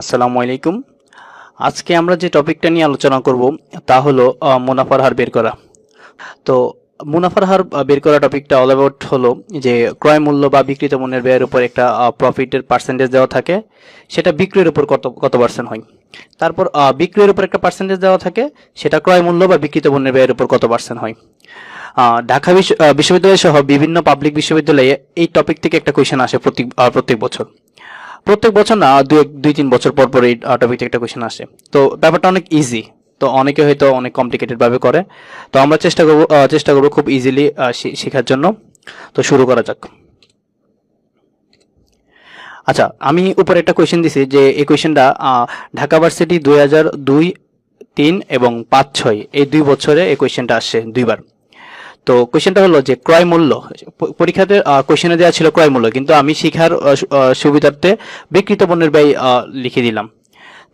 আসসালামু আলাইকুম। আজকে আমরা যে টপিকটা নিয়ে আলোচনা করব, তা হলো মুনাফার হার বের করা। তো, মুনাফার হার বের করা টপিকটা অল অ্যাবাউট হলো যে, ক্রয় মূল্য বা বিক্রিত পণ্যের ব্যয়ের উপর একটা প্রফিটের পার্সেন্টেজ দেওয়া থাকে, সেটা বিক্রির উপর কত কত পার্সেন্ট হয়। তারপর বিক্রির উপর একটা পার্সেন্টেজ দেওয়া থাকে, সেটা ক্রয় মূল্য বা বিক্রিত পণ্যের ব্যয়ের উপর কত পার্সেন্ট হয়। ঢাকা বিশ্ব- বিশ্ববিদ্যালয় সহ বিভিন্ন পাবলিক বিশ্ববিদ্যালয়ে এই টপিক থেকে একটা কোয়েশ্চেন আসে আহ, প্রত্যেক বছর। প্রত্যেক বছর না দুই দুই তিন বছর পর পর এই টপিক থেকে একটা কোয়েশ্চেন আসে। তো ব্যাপারটা অনেক ইজি তো অনেকে হয়তো অনেক কমপ্লিকেটেড ভাবে করে। তো আমরা চেষ্টা করব চেষ্টা করব খুব ইজিলি শেখার জন্য। তো শুরু করা যাক। আচ্ছা আমি উপরে একটা কোয়েশ্চেন দিছি যে এই কোয়েশ্চেনটা ঢাকা ভার্সিটি দুই হাজার দুই তিন এবং পাঁচ ছয় এই দুই বছরে এই কোয়েশ্চেনটা আসছে দুইবার। তো কোয়েশ্চেনটা হলো যে ক্রয় মূল্য। পরীক্ষাতে কোয়েশ্চেনে দেওয়া ছিল ক্রয় মূল্য, কিন্তু আমি শিখার সুবিধার্থে বিকৃত পণ্যের ব্যয় লিখে দিলাম।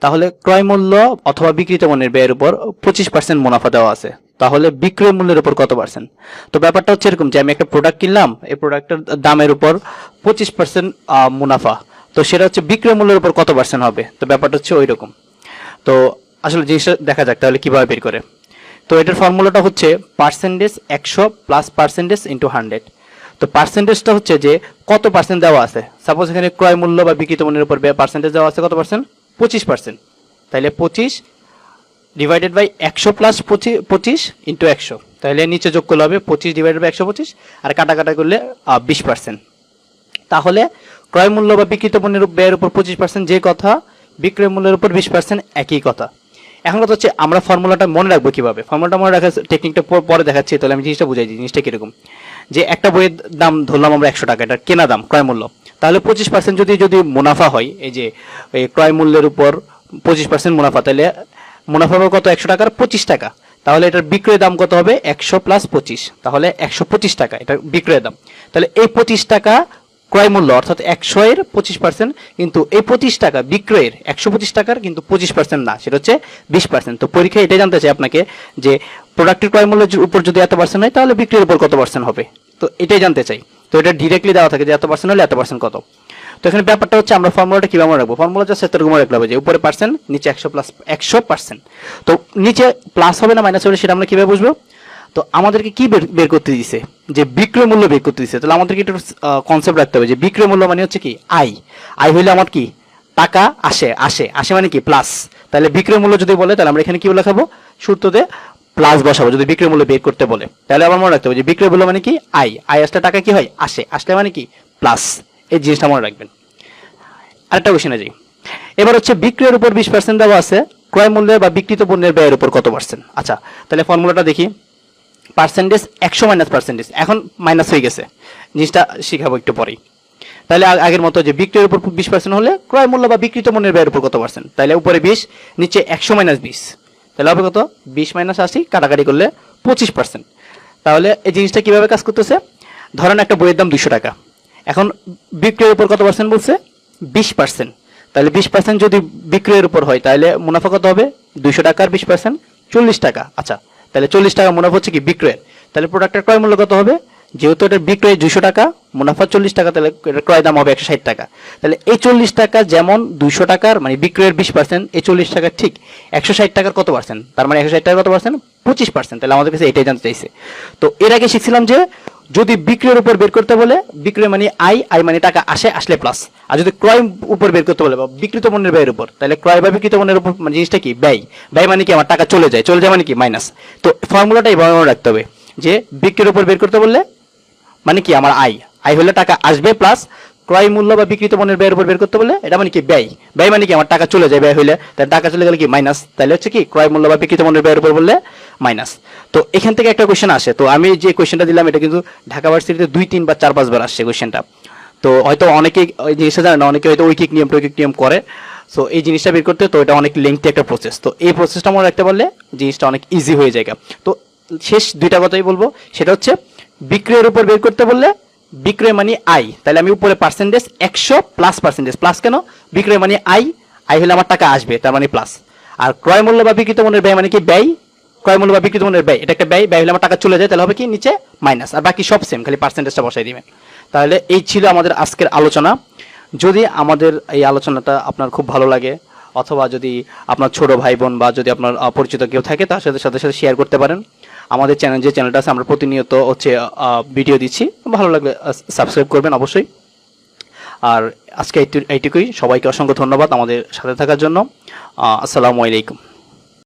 তাহলে ক্রয় মূল্য অথবা বিকৃত পণ্যের ব্যয়ের উপর পঁচিশ পার্সেন্ট মুনাফা দেওয়া আছে। তাহলে বিক্রয় মূল্যের উপর কত পার্সেন্ট তো ব্যাপারটা হচ্ছে এরকম যে আমি একটা প্রোডাক্ট কিনলাম, এই প্রোডাক্টের দামের উপর পঁচিশ পার্সেন্ট মুনাফা। তো সেটা হচ্ছে বিক্রয় মূল্যের উপর কত পার্সেন্ট হবে? তো ব্যাপারটা হচ্ছে ওই রকম তো আসলে জিনিসটা দেখা যাক, তাহলে কীভাবে বের করে। তো এটার ফর্মুলাটা হচ্ছে পার্সেন্টেজ একশো প্লাস পার্সেন্টেজ ইন্টু হান্ড্রেড তো পার্সেন্টেজটা হচ্ছে যে কত পার্সেন্ট দেওয়া আছে? সাপোজ এখানে ক্রয় মূল্য বা বিক্রিত মূল্যের উপর পার্সেন্টেজ দেওয়া আছে কত পার্সেন্ট পঁচিশ পার্সেন্ট তাহলে পঁচিশ ডিভাইডেড বাই একশো প্লাস পঁচিশ ইন্টু একশো। তাহলে নিচে যোগ করলে হবে পঁচিশ ডিভাইডেড বাই একশো পঁচিশ আর কাটা কাটা করলে বিশ পার্সেন্ট তাহলে ক্রয় মূল্য বা বিক্রিত পণ্যের ব্যয়ের উপর পঁচিশ পার্সেন্ট যে কথা, বিক্রয় মূল্যের উপর বিশ পার্সেন্ট একই কথা। এখন কথা হচ্ছে আমরা ফর্মুলাটা মনে রাখব কীভাবে? ফর্মুলাটা মনে রাখার টেকনিকটা পরে দেখাচ্ছি, তাহলে আমি জিনিসটা বুঝাই জিনিসটা কীরকম? যে একটা বইয়ের দাম ধরলাম আমরা একশো টাকা, এটা কেনা দাম, ক্রয় মূল্য। তাহলে পঁচিশ পার্সেন্ট যদি যদি মুনাফা হয়, এই যে ক্রয় মূল্যের উপর পঁচিশ পার্সেন্ট মুনাফা, তাহলে মুনাফা হবে কত? একশো টাকার পঁচিশ টাকা। তাহলে এটার বিক্রয় দাম কত হবে? একশো প্লাস পঁচিশ। তাহলে একশো পঁচিশ টাকা এটা বিক্রয় দাম। তাহলে এই পঁচিশ টাকা ক্রয় মূল্য, অর্থাৎ একশো এর পঁচিশ পার্সেন্ট কিন্তু এই পঁচিশ টাকা বিক্রয়ের একশো পঁচিশ টাকার কিন্তু পঁচিশ পার্সেন্ট না, সেটা হচ্ছে বিশ পার্সেন্ট তো পরীক্ষায় এটাই জানতে চাই আপনাকে যে প্রোডাক্টের ক্রয় মূল্যের উপর যদি এত পার্সেন্ট হয়, তাহলে বিক্রির উপর কত পার্সেন্ট হবে? তো এটাই জানতে চাই। তো এটা ডিরেক্টলি দেওয়া থাকে যে এত পার্সেন্ট হলে এত পার্সেন্ট কত। তো এখানে ব্যাপারটা হচ্ছে আমরা ফর্মুলাটা কীভাবে রাখব? ফর্মুলা জাস্ট এরকম রাখলে হবে যে উপরে পার্সেন্ট নিচে একশো প্লাস একশো পার্সেন্ট তো নিচে প্লাস হবে না মাইনাস হবে সেটা আমরা কীভাবে বুঝব? তো আমাদেরকে কি বের করতে দিছে? যে বিক্রয় মূল্য বের করতে দিছে। তাহলে আমাদেরকে একটু কনসেপ্ট রাখতে হবে যে বিক্রয় মূল্য মানে হচ্ছে কি? আই আই হইলে আমার কি? টাকা আসে আসে। আসে মানে কি? প্লাস তাহলে বিক্রয় মূল্য যদি বলে, তাহলে আমরা এখানে কি লেখাবো? সূত্রতে প্লাস বসাবো, যদি বিক্রয় মূল্য বের করতে বলে। তাহলে আবার মনে রাখতে হবে যে বিক্রয় মূল্য মানে কি? আই আই আসলে টাকা কি হয়? আসে। আসলে মানে কি? প্লাস এই জিনিসটা মনে রাখবেন। আরেকটা কোশ্চেনে যাই। এবার হচ্ছে বিক্রয়ের উপর বিশ পার্সেন্ট দেওয়া আছে। ক্রয় মূল্যের বা বিক্রিত পণ্যের ব্যয়ের উপর কত পার্সেন্ট আচ্ছা তাহলে ফর্মুলাটা দেখি। পার্সেন্টেজ একশো মাইনাস পার্সেন্টেজ এখন মাইনাস হয়ে গেছে। জিনিসটা শিখাবো একটু পরেই। তাহলে আগের মতো যে বিক্রির উপর বিশ পার্সেন্ট হলে ক্রয় মূল্য বা বিক্রিত পণ্যের ব্যয়ের উপর কত পার্সেন্ট তাহলে উপরে বিশ, নিচে একশো মাইনাস বিশ। তাহলে হবে কত? বিশ মাইনাস আশি, কাটাকাটি করলে পঁচিশ পার্সেন্ট তাহলে এই জিনিসটা কীভাবে কাজ করতেছে? ধরেন একটা বইয়ের দাম দুশো টাকা। এখন বিক্রয়ের উপর কত পার্সেন্ট বলছে? বিশ পার্সেন্ট তাহলে বিশ পার্সেন্ট যদি বিক্রয়ের উপর হয়, তাহলে মুনাফা কত হবে? দুইশো টাকার বিশ পার্সেন্ট চল্লিশ টাকা। আচ্ছা তাহলে চল্লিশ টাকা মুনাফা হচ্ছে কি বিক্রয়ের তাহলে প্রোডাক্টের ক্রয় মূল্য কত হবে? যেহেতু এটা বিক্রয় দুইশো টাকা, মুনাফা চল্লিশ টাকা, তাহলে ক্রয় দাম হবে একশো ষাট টাকা। তাহলে এই চল্লিশ টাকা যেমন দুইশো টাকার মানে বিক্রয়ের বিশ পার্সেন্ট এই চল্লিশ টাকার ঠিক একশো ষাট টাকার কত পার্সেন্ট তার মানে একশো ষাট টাকার কত পার্সেন্ট পঁচিশ পার্সেন্ট তাহলে আমাদের কাছে এটাই জানতে চাইছে। তো এর আগে শিখছিলাম যে যদি বিক্রয়ের উপর বের করতে বলে, বিক্রয় মানে আয় আয় মানে টাকা, আসে, আসলে প্লাস আর যদি ক্রয় উপর বের করতে বলে, বা বিক্রিত পণ্যের ব্যয়ের উপর, তাহলে ক্রয় বা বিকৃত পণ্যের উপর মানে জিনিসটা কি? ব্যয়। ব্যয় মানে কি? আমার টাকা চলে যায়। চলে যায় মানে কি? মাইনাস তো ফর্মুলাটা এইভাবে রাখতে হবে যে, বিক্রির উপর বের করতে বললে মানে কি? আমার আয়। আয় হলে টাকা আসবে প্লাস ক্রয় মূল্য বা বিকৃত পণ্যের ব্যয়ের উপর বের করতে বলে এটা মানে কি ব্যয়? ব্যয় মানে কি? আমার টাকা চলে যায়, ব্যয় হলে তাহলে টাকা চলে গেলে কি? মাইনাস তাহলে হচ্ছে কি? ক্রয় মূল্য বা বিকৃত পণ্যের ব্যয়ের উপর বললে মাইনাস তো এখান থেকে একটা কোয়েশ্চেন আসে। তো আমি যে কোয়েশ্চেনটা দিলাম, এটা কিন্তু ঢাকা ভার্সিটিতে দুই, তিন বা চার, পাঁচবার আসছে কোয়েশ্চেনটা তো হয়তো অনেকে ওই জিনিসটা জানে না, অনেকে হয়তো ঐকিক নিয়ম টৈকিক নিয়ম করে। সো এই জিনিসটা বের করতে, তো এটা অনেক লেংথি একটা প্রসেস তো এই প্রসেসটা মনে রাখতে পারলে জিনিসটা অনেক ইজি হয়ে যায় তো শেষ দুইটা কথাই বলব। সেটা হচ্ছে, বিক্রয়ের উপর বের করতে বললে বিক্রয় মানে আই তাহলে আমি উপরে পার্সেন্টেজ একশো প্লাস পার্সেন্টেজ প্লাস কেন? বিক্রয় মানে আই আই হলে আমার টাকা আসবে, তার মানে প্লাস আর ক্রয় মূল্য বা বিক্রিত মূল্যের ব্যয় মানে কি? ব্যয়। ক্রয় মূল্য বা বিক্রিত মূল্যের ব্যয়। এটা একটা ব্যয় ব্যয় হলে আমার টাকা চলে যায়, তাহলে হবে কি? নিচে মাইনাস আর বাকি সব সেম খালি পার্সেন্টেজটা বসাই দিবেন। তাহলে এই ছিল আমাদের আজকের আলোচনা। যদি আমাদের এই আলোচনাটা আপনার খুব ভালো লাগে, অথবা যদি আপনার ছোট ভাই বোন বা যদি আপনার পরিচিত কেউ থাকে, তার সাথে সাথে সাথে শেয়ার করতে পারেন। আমাদের চ্যানেল যে চ্যানেলটা আছে, আমরা প্রতিনিয়ত হচ্ছে ভিডিও দিচ্ছি। ভালো লাগলে সাবস্ক্রাইব করবেন অবশ্যই। আর আজকে এইটু- এইটুকুই। সবাইকে অসংখ্য ধন্যবাদ আমাদের সাথে থাকার জন্য। আসসালামু আলাইকুম।